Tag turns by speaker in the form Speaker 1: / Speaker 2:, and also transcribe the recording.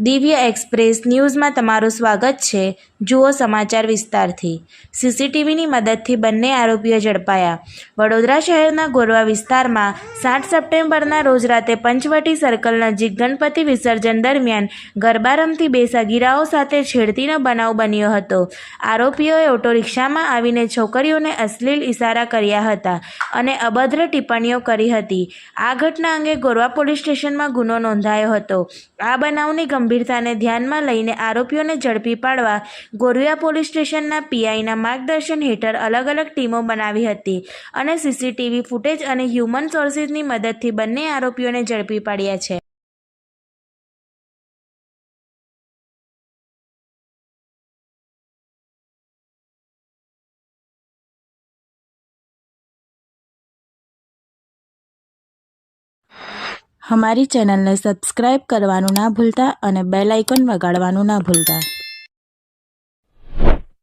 Speaker 1: દિવ્ય એક્સપ્રેસ ન્યૂઝમાં તમારું સ્વાગત છે. જુઓ સમાચાર વિસ્તારથી. સીસીટીવીની મદદથી બંને આરોપીઓ ઝડપાયા. વડોદરા શહેરના ગોરવા વિસ્તારમાં સાત સપ્ટેમ્બરના રોજ રાતે પંચવટી સર્કલ નજીક ગણપતિ વિસર્જન દરમિયાન ગરબા રમતી બે સગીરાઓ સાથે છેડતીનો બનાવ બન્યો હતો. આરોપીઓએ ઓટો રિક્ષામાં આવીને છોકરીઓને અશ્લીલ ઇશારા કર્યા હતા અને અભદ્ર ટિપ્પણીઓ કરી હતી. આ ઘટના અંગે ગોરવા પોલીસ સ્ટેશનમાં ગુનો નોંધાયો હતો. આ બનાવની ગંભીરતાને ધ્યાનમાં લઈને આરોપીઓને ઝડપી પાડવા ગોરવિયા પોલીસ સ્ટેશનના પીઆઈના માર્ગદર્શન હેઠળ અલગ અલગ ટીમો બનાવી હતી અને સીસીટીવી ફૂટેજ અને હ્યુમન સોર્સિસની મદદથી બંને આરોપીઓને ઝડપી પાડ્યા છે. અમારી ચેનલને સબસ્ક્રાઇબ કરવાનું ના ભૂલતા અને બેલ આઇકોન વગાડવાનું ના ભૂલતા.